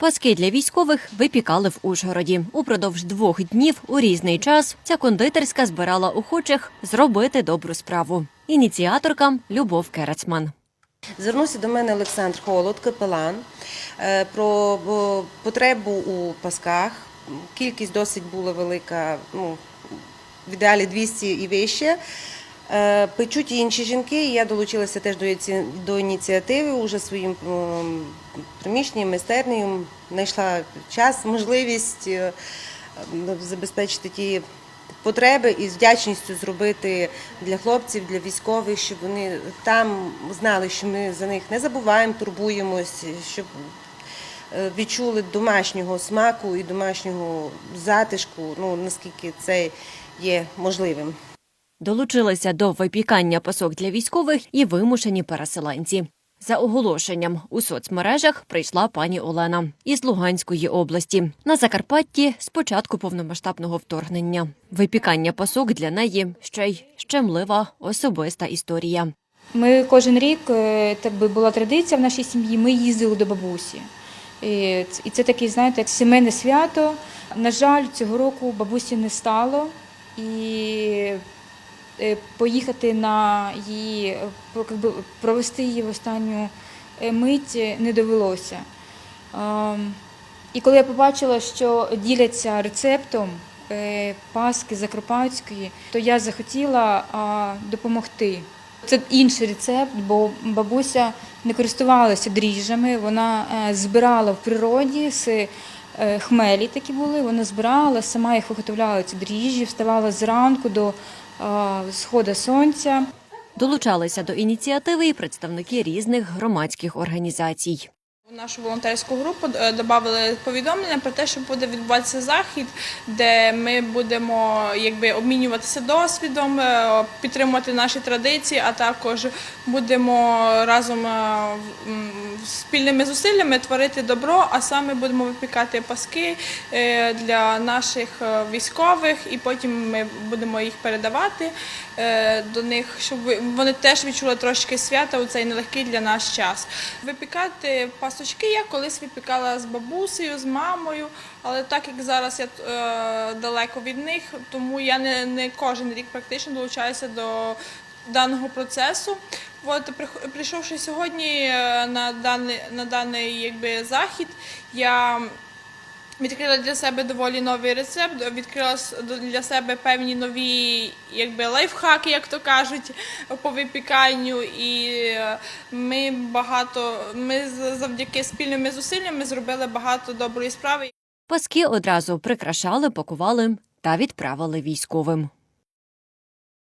Паски для військових випікали в Ужгороді. Упродовж двох днів у різний час ця кондитерська збирала охочих зробити добру справу. Ініціаторка Любов Керецман. Звернувся до мене Олександр Холод, капелан, е, про потребу у пасках. Кількість досить була велика, ну, в ідеалі 200 і вище. Е, Печуть і інші жінки, і я долучилася теж до іці- до ініціативи уже своїм приміщенням, майстернею. Знайшла час, можливість е, забезпечити ті потреби і з вдячністю зробити для хлопців, для військових, щоб вони там знали, що ми за них не забуваємо, турбуємось, щоб е, відчули домашнього смаку і домашнього затишку, ну наскільки це є можливим. Долучилися до випікання пасок для військових і вимушені переселенці. За оголошенням у соцмережах прийшла пані Олена із Луганської області на Закарпатті з початку повномасштабного вторгнення. Випікання пасок для неї ще й щемлива особиста історія. Ми кожен рік, е, так би була традиція в нашій сім'ї, ми їздили до бабусі. І це таке, знаєте, як сімейне свято. На жаль, цього року бабусі не стало. І поїхати на її, е, провести її в останню е, мить не довелося. Ем, І коли я побачила, що діляться рецептом е, паски закарпатської, то я захотіла допомогти. Це інший рецепт, бо бабуся не користувалася дріжджами, вона е, збирала в природі з е, хмелі такі були, вона збирала, сама їх виготовляла ці дріжджі, вставала зранку до е, сходу сонця. Долучалися до ініціативи і представники різних громадських організацій. Нашу волонтерську групу е, додали повідомлення про те, що буде відбуватися захід, де ми будемо якби обмінюватися досвідом, е, підтримувати наші традиції, а також будемо разом е, спільними зусиллями творити добро, а саме будемо випікати паски для наших військових, і потім ми будемо їх передавати до них, щоб вони теж відчули трошки свята у цей нелегкий для нас час. Випікати пасочки я колись випікала з бабусею, з мамою, але так як зараз я е, далеко від них, тому я не, не кожен рік практично долучаюся до даного процесу. От прийшовши сьогодні е, на даний на даний якби захід, я Відкрила для себе доволі новий рецепт, відкрила для себе певні нові якби, лайфхаки, як то кажуть, по випіканню. І ми багато, ми завдяки спільними зусиллями зробили багато доброї справи. Паски одразу прикрашали, пакували та відправили військовим.